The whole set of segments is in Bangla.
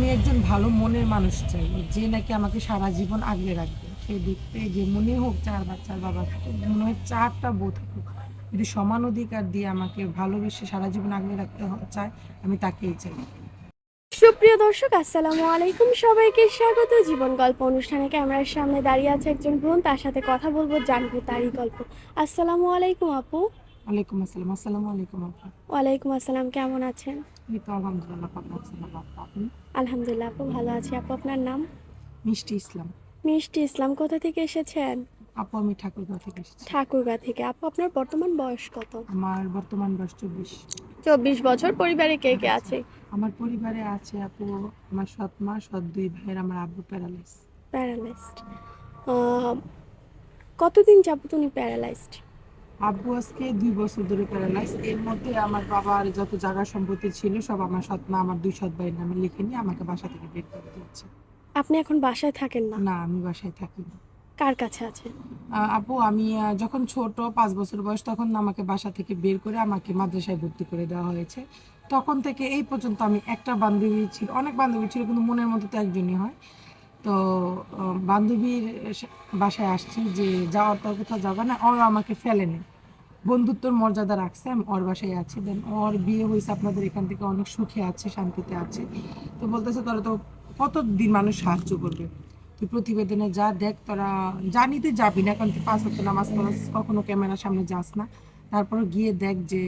আমি একজন ভালো মনের মানুষ চাই, যে নাকি আমাকে সারা জীবন আগলে রাখবে। সেই দেখতে যে মনে হোক চার বাচ্চার বাবা মনে হয় চারটা বউ থাকুক। যদি সমান অধিকার দিয়ে আমাকে ভালোবেসে সারা জীবন আগলে রাখতে চায়, আমি তাকেই চাই। সুপ্রিয় দর্শক, আসসালামু আলাইকুম। সবাইকে স্বাগত। জীবন গল্প অনুষ্ঠানে ক্যামেরার সামনে দাঁড়িয়ে আছে একজন বোন তার সাথে কথা বলব জানব তারই গল্প। আসসালামু আলাইকুম আপু। ওয়ালাইকুম আসসালাম। আসসালামু আলাইকুম আপা। ওয়ালাইকুম আসসালাম কেমন আছেন? এই তো আলহামদুলিল্লাহ আসসালাম আপা আপনি? আলহামদুলিল্লাহ আপু ভালো আছি। আপু আপনার নাম? মিষ্টি ইসলাম। মিষ্টি ইসলাম কোথা থেকে এসেছেন? আপু আমি ঠাকুরগাঁও থেকে এসেছি। ঠাকুরগা থেকে। আপু আপনার বর্তমান বয়স কত? আমার বর্তমান বয়স চব্বিশ। চব্বিশ বছর। পরিবারে কে কে আছে? আমার পরিবারে আছে আপু আমার সৎ মা সৎ দুই ভাইয়ের আমার আব্বু প্যারালাইস প্যারালাইজড কতদিন যাবত উনি প্যারালাইজড আব্বু আজকে দুই বছর ধরে প্যারালাইজ এর মধ্যে আমার বাবার যত জায়গা সম্পত্তি ছিল সব আমার সৎ মা আমার দুই সৎ ভাইয়ের নামে লিখে নিয়ে আমাকে বাসা থেকে বের করে দিয়েছে। আপনি এখন বাসায় থাকেন না? না আমি বাসায় থাকি না। কার কাছে আছে? আপু আমি যখন ছোট পাঁচ বছর বয়স তখন আমাকে বাসা থেকে বের করে আমাকে মাদ্রাসায় ভর্তি করে দেওয়া হয়েছে। তখন থেকে এই পর্যন্ত আমি একটা বান্ধবী ছিল অনেক বান্ধবী ছিল কিন্তু মনের মতো তো একজনই হয়। তো বান্ধবীর বাসায় আসছি যে যাওয়ার পর কোথাও যাবে না ওর আমাকে ফেলেনি বন্ধুত্বর মর্যাদা রাখছে, আমি ওর বাসায় আছি। দেন ওর বিয়ে হয়েছে, আপনাদের এখান থেকে অনেক সুখে আছে, শান্তিতে আছে। তো বলতেছে, তোরা তো কতদিন মানুষ সাহায্য করবে? তুই প্রতিবেদনে যা দেখ, তোরা জানিতে যাবি না, কারণ তুই পাঁচ ওয়াক্ত নামাজ পড়াস, কখনো ক্যামেরার সামনে যাস না। তারপর গিয়ে দেখ যে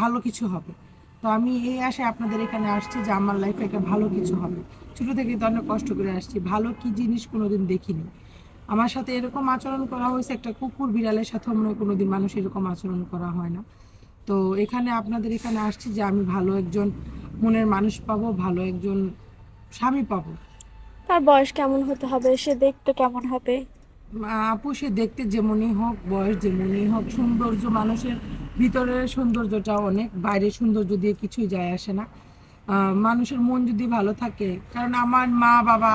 ভালো কিছু হবে। তো আমি এই আশায় আপনাদের এখানে আসছি যে আমার লাইফে একটা ভালো কিছু হবে। ছোটো থেকে তো অনেক কষ্ট করে আসছি, ভালো কি জিনিস কোনোদিন দেখিনি। আমার সাথে এরকম আচরণ করা হয়েছে একটা কুকুর বিড়ালের সাথে মনে হয় কোনোদিন মানুষ এরকম আচরণ করা হয় না। তো এখানে আপনাদের এখানে আসছি যে আমি ভালো একজন মনের মানুষ পাবো ভালো একজন স্বামী পাবো। তার বয়স কেমন হতে হবে? সে দেখতে কেমন হবে? আপু সে দেখতে যেমনই হোক বয়স যেমনই হোক সৌন্দর্য মানুষের ভিতরের সৌন্দর্যটা অনেক বাইরের সৌন্দর্য দিয়ে কিছুই যায় আসে না। মানুষের মন যদি ভালো থাকে কারণ আমার মা বাবা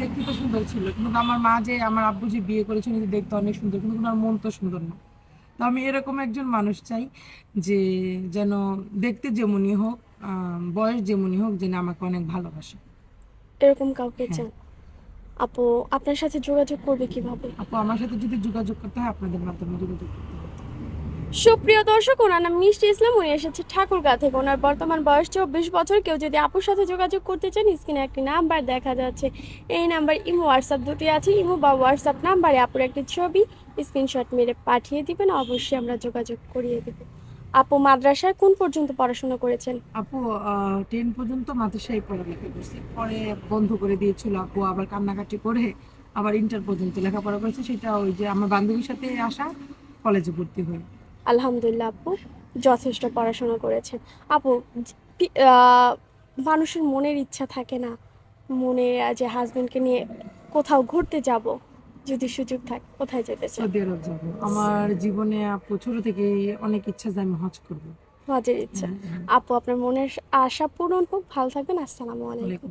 দেখতে তো সুন্দর ছিল কিন্তু আমার মা যে আমার আব্বু যে বিয়ে করেছিল যে দেখতে অনেক সুন্দর কিন্তু ওনার মন তো সুন্দর না। তো আমি এরকম একজন মানুষ চাই যে যেন দেখতে যেমনই হোক বয়স যেমনই হোক যেন আমাকে অনেক ভালোবাসে। এরকম কাউকে হ্যাঁ। চান? আপু আপনার সাথে যোগাযোগ করবে কীভাবে? আপু আমার সাথে যদি যোগাযোগ করতে হয় আপনাদের মাধ্যমে যোগাযোগ করতে হবে। সুপ্রিয় দর্শক, ওনার নাম মিষ্টি ইসলাম। উনি এসেছে ঠাকুরগা থেকে। ওনার বর্তমান বয়স চব্বিশ বছর। কেউ যদি আপুর সাথে যোগাযোগ করতে চান, স্ক্রিনে একটি নাম্বার দেখা যাচ্ছে। এই নাম্বার ইমো হোয়াটসঅ্যাপ দুটি আছে। ইমো বা হোয়াটসঅ্যাপ নাম্বারে আপুর একটি ছবি স্ক্রিনশট মেরে পাঠিয়ে দিবেন। অবশ্যই আমরা যোগাযোগ করিয়ে দেব। আপু মাদ্রাসায় কোন পর্যন্ত পড়াশোনা করেছেন? আপু টেন পর্যন্ত মাদ্রাসায় পড়ালেখা করছে। পরে বন্ধ করে দিয়েছিল আপু, আবার কান্নাকাটি করে আবার ইন্টার পর্যন্ত লেখাপড়া করেছে। সেটা ওই যে আমার বান্ধবীর সাথে আসা কলেজে ভর্তি হয়ে। আলহামদুলিল্লাহ আপু যথেষ্ট পড়াশোনা করেছেন। আপু মানুষের মনের ইচ্ছা থাকে না। মনে যে হাজবেন্ডকে নিয়ে কোথাও ঘুরতে যাব যদি সুযোগ থাকে কোথায় যেতে সৌদি আরব যাব। আমার জীবনে আপু ছোট থেকে অনেক ইচ্ছা যে আমি হজ করব। হজের ইচ্ছা। আপু আপনার মনের আশা পূরণ হোক। ভালো থাকবেন। আসসালামু আলাইকুম।